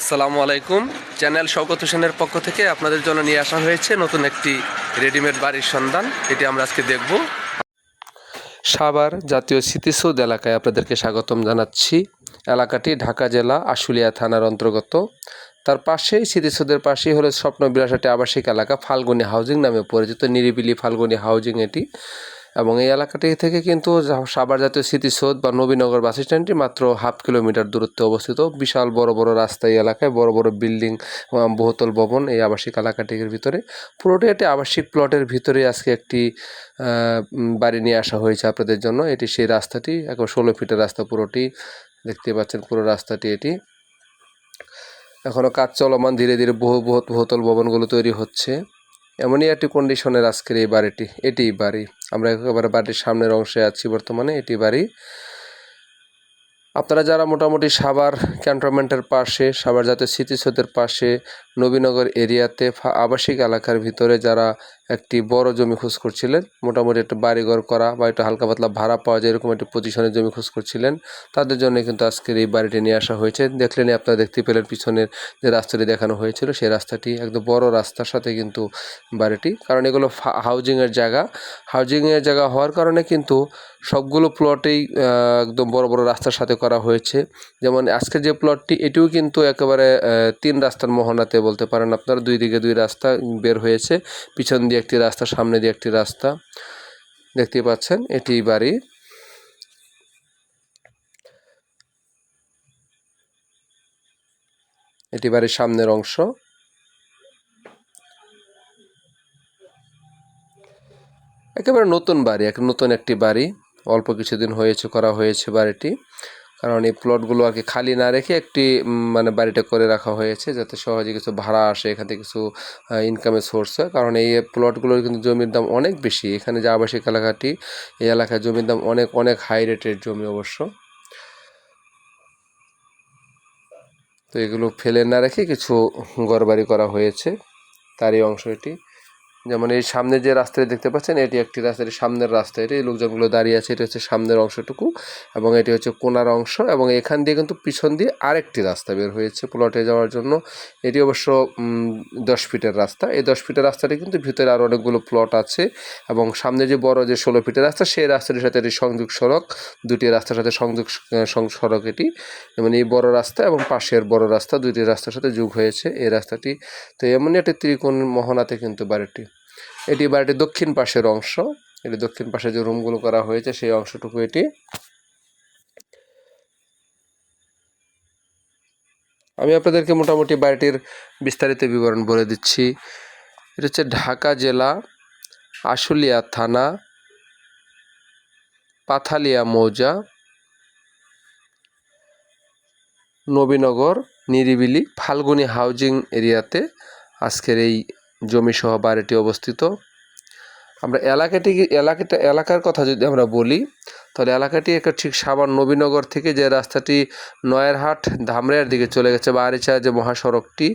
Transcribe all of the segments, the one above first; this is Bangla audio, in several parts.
আসসালামু আলাইকুম। চ্যানেল শওকত হোসেনের পক্ষ থেকে আপনাদের জন্য নিয়ে আসা হয়েছে নতুন একটি রেডিমেড বাড়ির সন্ধান। এটি আমরা আজকে দেখব। সাভার জাতীয় স্মৃতিসৌধ এলাকায় আপনাদেরকে স্বাগতম জানাচ্ছি। এলাকাটি ঢাকা জেলা আশুলিয়া থানার অন্তর্গত। তার পাশেই স্মৃতিসৌধের পাশেই হলো স্বপ্ন বিলাসাটি আবাসিক এলাকা ফাল্গুনি হাউজিং নামে পরিচিত। নিরিবিলি ফাল্গুনি হাউজিং এটি। এবং এই এলাকাটি থেকে কিন্তু সাভার জাতীয় স্মৃতিসৌধ বা নবীনগর বাস স্ট্যান্ডটি মাত্র হাফ কিলোমিটার দূরত্বে অবস্থিত। বিশাল বড় বড় রাস্তা এই এলাকায়, বড় বড় বিল্ডিং বহুতল ভবন এই আবাসিক এলাকাটির ভিতরে। পুরোটাই একটি আবাসিক প্লটের ভিতরে আজকে একটি বাড়ি নিয়ে আসা হয়েছে আপনাদের জন্য। এটি সেই রাস্তাটি, এখন ষোলো ফিটের রাস্তা পুরোটি, দেখতে পাচ্ছেন পুরো রাস্তাটি এটি। এখনও কাজ চলমান, ধীরে ধীরে বহু বহু, বহুতল ভবনগুলো তৈরি হচ্ছে। এমনই একটি কন্ডিশনের আজকের এই বাড়িটি, এটিই বাড়ি। আমরা একেবারে বাড়ির সামনের অংশে আছি বর্তমানে, এটি বাড়ি। আপনারা যারা মোটামুটি সাভার ক্যান্টনমেন্টের পাশে সাভার জাতীয় স্মৃতিসৌধের পাশে, নবীনগর এরিয়াতে আবাসিক এলাকার ভিতরে যারা একটি বড় জমি খোঁজ করছিলেন। মোটামুটি একটা বাড়িঘর করা বা একটু হালকা পাতলা ভাড়া পাওয়া যায় এরকম একটি পজিশনের জমি খোঁজ করছিলেন। তাদের জন্য কিন্তু আজকের এই বাড়িটি নিয়ে আসা হয়েছে। দেখলেন আপনারা দেখতে পেলেন পিছনের যে রাস্তাটি দেখানো হয়েছিল, সেই রাস্তাটি একদম বড় রাস্তার সাথে কিন্তু বাড়িটি। কারণ এগুলো হাউজিংয়ের জায়গা। হাউজিংয়ের জায়গা হওয়ার কারণে কিন্তু সবগুলো প্লটেই একদম বড় বড় রাস্তার সাথে করা হয়েছে। যেমন আজকের যে প্লটটি এটিও কিন্তু একেবারে তিন রাস্তার মোহনাতে বলতে পারেন আপনারা। দুই দিকে দুই রাস্তা বের হয়েছে। পিছন দিয়ে একটি রাস্তা, সামনে দিয়ে একটি রাস্তা। দেখতে পাচ্ছেন, এটি বাড়ি। এটি বাড়ির সামনের অংশ। একেবারে নতুন বাড়ি, এক নতুন একটি বাড়ি। অল্প কিছুদিন হয়েছে, করা হয়েছে বাড়িটি। কারণ এই প্লটগুলো আর কি খালি না রেখে একটি মানে বাড়িটা করে রাখা হয়েছে যাতে সহজে কিছু ভাড়া আসে, এখান থেকে কিছু ইনকামের সোর্স হয়। কারণ এই প্লটগুলোর কিন্তু জমির দাম অনেক বেশি। এখানে যে আবাসিক এলাকাটি, এই এলাকায় জমির দাম অনেক অনেক হাই রেটের জমি অবশ্য। তো এগুলো ফেলে না রেখে কিছু ঘরবাড়ি করা হয়েছে। তারই অংশ এটি। যেমন এই সামনে যে রাস্তাটি দেখতে পাচ্ছেন, এটি একটি রাস্তা এটি সামনের রাস্তা। এটি লোকজনগুলো দাঁড়িয়ে আছে, এটি হচ্ছে সামনের অংশটুকু এবং এটি হচ্ছে কোনার অংশ এবং এখান দিয়ে কিন্তু পিছন দিয়ে আরেকটি রাস্তা বের হয়েছে প্লটে যাওয়ার জন্য। এটি অবশ্য দশ ফিটের রাস্তা। এই দশ ফিটের রাস্তাটি কিন্তু ভিতরে আরও অনেকগুলো প্লট আছে এবং সামনে যে বড় যে ষোলো ফিটের রাস্তা, সেই রাস্তাটির সাথে এটি সংযোগ সড়ক। দুটি রাস্তার সাথে সংযোগ সড়ক এটি। যেমন এই বড় রাস্তা এবং পাশের বড় রাস্তা দুইটি রাস্তার সাথে যোগ হয়েছে এই রাস্তাটি। তো এমনই একটি ত্রিকোণ মোহনাতে কিন্তু বাড়িটি। এটি বাড়িটির দক্ষিণ পাশের অংশ। এটি দক্ষিণ পাশে যে রুমগুলো করা হয়েছে, সেই অংশটুকু এটি। আমি আপনাদেরকে মোটামুটি বাড়িটির বিস্তারিত বিবরণ বলে দিচ্ছি। এটা হচ্ছে ঢাকা জেলা, আশুলিয়া থানা, পাথালিয়া মৌজা, নবীনগর, নিরিবিলি, ফাল্গুনি হাউজিং এরিয়াতে আজকের এই জমিসহ বাড়িটি অবস্থিত। আমরা এলাকাটি এলাকাটা এলাকার কথা যদি আমরা বলি তাহলে এলাকাটি একটা ঠিক সাভার নবীনগর থেকে যে রাস্তাটি নয়ারহাট ধামরাইয়ের দিকে চলে গেছে, বা আরিচা যে মহাসড়কটি,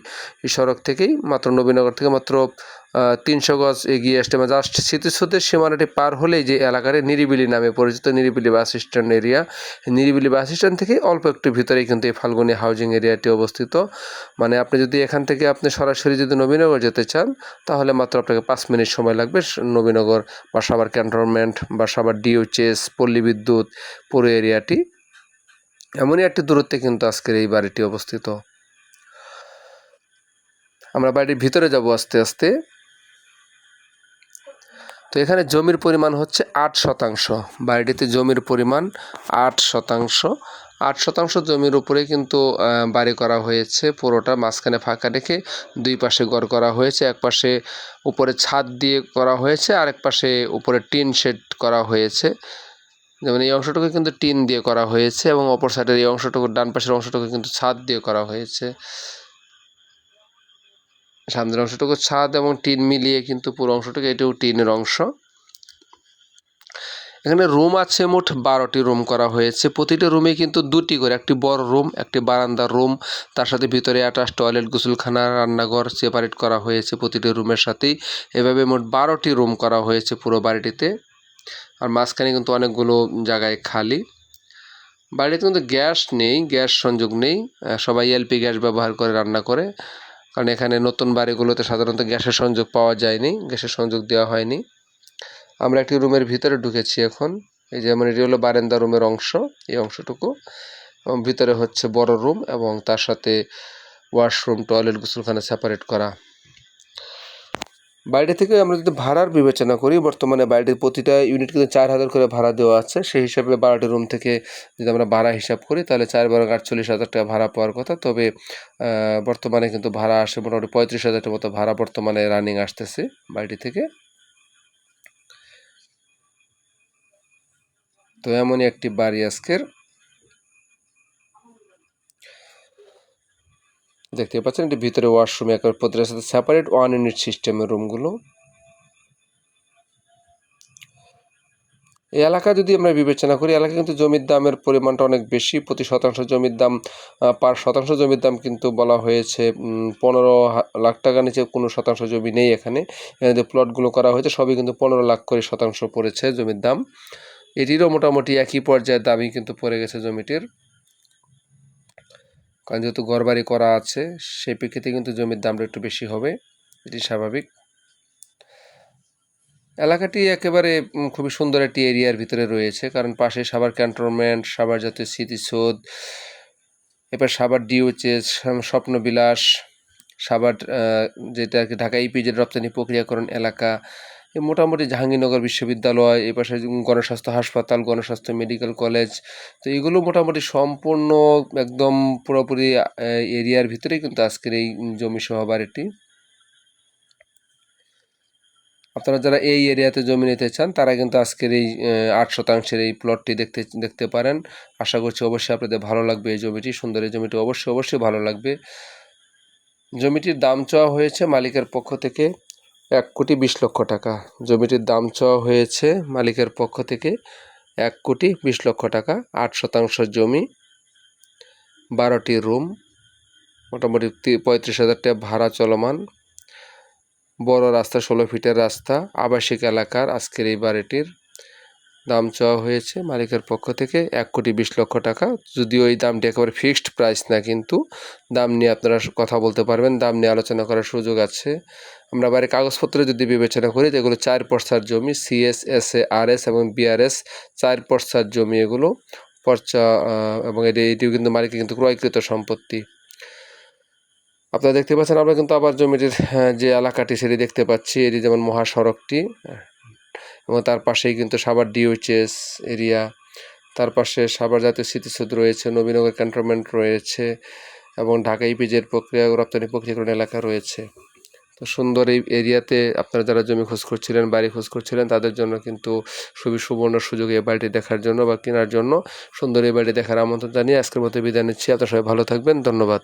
এই সড়ক থেকেই মাত্র নবীনগর থেকে মাত্র তিনশো গজ এগিয়ে আসতে মানে জাস্ট স্মৃতিসৌধের সীমানাটি পার হলেই যে এলাকাটি নিরিবিলি নামে পরিচিত, নিরিবিলি বাস স্ট্যান্ড এরিয়া। নিরিবিলি বাস স্ট্যান্ড থেকে অল্প একটু ভিতরেই কিন্তু এই ফাল্গুনি হাউজিং এরিয়াটি অবস্থিত। মানে আপনি যদি এখান থেকে আপনি সরাসরি যদি নবীনগর যেতে চান, তাহলে মাত্র আপনাকে পাঁচ মিনিট সময় লাগবে। নবীনগর বা সাভার ক্যান্টনমেন্ট বা সাভার ডিওচেস পল্লী বিদ্যুৎ পুরো এরিয়াটি। এমনই একটি দূরত্বে কিন্তু আজকের এই বাড়িটি অবস্থিত। আমরা বাড়ির ভিতরে যাব আস্তে আস্তে। তো এখানে জমির পরিমাণ হচ্ছে আট শতাংশ। বাড়িটিতে জমির পরিমাণ আট শতাংশ। আট শতাংশ জমির উপরে কিন্তু বাড়ি করা হয়েছে। পুরোটা মাঝখানে ফাঁকা রেখে দুই পাশে ঘর করা হয়েছে। এক পাশে উপরে ছাদ দিয়ে করা হয়েছে আর এক পাশে উপরে টিন শেড করা হয়েছে। যেমন এই অংশটুকু কিন্তু টিন দিয়ে করা হয়েছে এবং অপর সাইডের এই অংশটুকু, ডান পাশের অংশটুকু কিন্তু ছাদ দিয়ে করা হয়েছে। সামনের অংশটুকু ছাদ এবং টিন মিলিয়ে কিন্তু পুরো অংশটুকু এটিও টিনের অংশ। এখানে রুম আছে মোট বারোটি রুম করা হয়েছে। প্রতিটি রুমে কিন্তু দুটি করে, একটি বড় রুম, একটি বারান্দার রুম। তার সাথে ভিতরে অ্যাটাচ টয়লেট, গোসলখানা, রান্নাঘর সেপারেট করা হয়েছে প্রতিটি রুমের সাথেই। এভাবে মোট বারোটি রুম করা হয়েছে পুরো বাড়িটিতে। আর মাঝখানে কিন্তু অনেকগুলো জায়গায় খালি। বাড়িতে কিন্তু গ্যাস নেই, গ্যাস সংযোগ নেই। সবাই এলপি গ্যাস ব্যবহার করে রান্না করে। কারণ এখানে নতুন বাড়িগুলোতে সাধারণত গ্যাসের সংযোগ পাওয়া যায়নি, গ্যাসের সংযোগ দেওয়া হয়নি। আমরা একটি রুমের ভিতরে ঢুকেছি এখন। এই যেমন এটি হলো বারান্দা রুমের অংশ, এই অংশটুকু। এবং ভিতরে হচ্ছে বড় রুম এবং তার সাথে ওয়াশরুম টয়লেট গোসলখানা সেপারেট করা। বাইরে থেকে আমরা যদি ভাড়ার বিবেচনা করি, বর্তমানে বাড়িটির প্রতিটা ইউনিট কিন্তু চার হাজার করে ভাড়া দেওয়া আছে। সেই হিসাবে বারোটি রুম থেকে যদি আমরা ভাড়া হিসাব করি, তাহলে চার বারো আটচল্লিশ হাজার টাকা ভাড়া পাওয়ার কথা। তবে বর্তমানে কিন্তু ভাড়া আসে মোটামুটি পঁয়ত্রিশ হাজারের মতো ভাড়া বর্তমানে রানিং আসতেছে বাড়িটি থেকে। তো এমনই একটি বাড়ি আজকের। দেখতে পাচ্ছেন, এটি ভিতরে ওয়াশরুম একবার প্রতিটার সাথে সেপারেট ওয়ান ইউনিট সিস্টেমের রুমগুলো এই এলাকা যদি আমরা বিবেচনা করি এলাকা কিন্তু জমির দামের পরিমাণটা অনেক বেশি, প্রতি শতাংশ জমির দাম পার শতাংশ জমির দাম কিন্তু বলা হয়েছে পনেরো লাখ টাকা নিচে কোনো শতাংশ জমি নেই এখানে। এখানে যে প্লটগুলো করা হয়েছে, সবই কিন্তু পনেরো লাখ করে শতাংশ পড়েছে জমির দাম। এটিরও মোটামুটি একই পর্যায়ের দামই কিন্তু পড়ে গেছে জমিটির। কারণ যেহেতু ঘরবাড়ি করা আছে সেই প্রেক্ষিতে কিন্তু জমির দামটা একটু বেশি হবে এটি স্বাভাবিক। এলাকাটি একেবারে খুবই সুন্দর একটি এরিয়ার ভিতরে রয়েছে কারণ পাশে সাবার ক্যান্টনমেন্ট সাবার জাতীয় স্মৃতিসৌধ এবার সাভার ডিওচেস স্বপ্নবিলাস আহ, যেটা আর কি ঢাকা ইপিজেড রপ্তানি প্রক্রিয়াকরণ এলাকা মোটামুটি জাহাঙ্গীরনগর বিশ্ববিদ্যালয়, এ পাশে গণস্বাস্থ্য হাসপাতাল, গণস্বাস্থ্য মেডিকেল কলেজ। তো এগুলো মোটামুটি সম্পূর্ণ একদম পুরোপুরি এরিয়ার ভিতরেই কিন্তু আজকের এই জমি সহ বাড়িটি আপনারা যারা এই এরিয়াতে জমি নিতে চান, তারা কিন্তু আজকের এই আট শতাংশের এই প্লটটি দেখতে দেখতে পারেন। আশা করছি অবশ্যই আপনাদের ভালো লাগবে এই জমিটি, সুন্দর এই জমিটি অবশ্যই অবশ্যই ভালো লাগবে। জমিটির দাম চাওয়া হয়েছে মালিকের পক্ষ থেকে এক কোটি বিশ লক্ষ টাকা। জমিটির দাম চাওয়া হয়েছে মালিকের পক্ষ থেকে এক কোটি বিশ লক্ষ টাকা, আট শতাংশ জমি, বারোটি রুম, মোটামুটি পঁয়ত্রিশ হাজার টাকা ভাড়া চলমান। বড় রাস্তা, ষোলো ফিটের রাস্তা, আবাসিক এলাকার আজকের এই বাড়িটির দাম চাওয়া হয়েছে মালিকের পক্ষ থেকে এক কোটি বিশ লক্ষ টাকা। যদিও এই দামটি একেবারে ফিক্সড প্রাইস না, কিন্তু দাম নিয়ে আপনারা কথা বলতে পারবেন, দাম নিয়ে আলোচনা করার সুযোগ আছে। আমরা বাড়ির কাগজপত্র যদি বিবেচনা করি এগুলো চার পর্সার জমি CS S A R S এবং বিআরএস, চার পর্সার জমি এগুলো। পর্চা এবং এটি, এটিও কিন্তু মালিকের কিন্তু ক্রয়কৃত সম্পত্তি। আপনারা দেখতে পাচ্ছেন, আমরা কিন্তু আবার জমিটির যে এলাকাটি, সেটি দেখতে পাচ্ছি। এটি যেমন মহাসড়কটি এবং তার পাশেই কিন্তু সাভার ডিওচএস এরিয়া তার পাশে সাভার জাতীয় স্মৃতিসৌধ রয়েছে, নবীনগর ক্যান্টনমেন্ট রয়েছে এবং ঢাকা ইপিজের প্রক্রিয়া ও রপ্তানি প্রক্রিয়াকরণ এলাকা রয়েছে। তো সুন্দর এই এরিয়াতে আপনারা যারা জমি খোঁজ করছিলেন, বাড়ি খোঁজ করছিলেন, তাদের জন্য কিন্তু খুবই সুবর্ণ সুযোগ এই বাড়িটি দেখার জন্য বা কেনার জন্য। সুন্দর এই বাড়িটি দেখার আমন্ত্রণ জানিয়ে আজকের মতো বিদায় নিচ্ছি। আপনারা সবাই ভালো থাকবেন। ধন্যবাদ।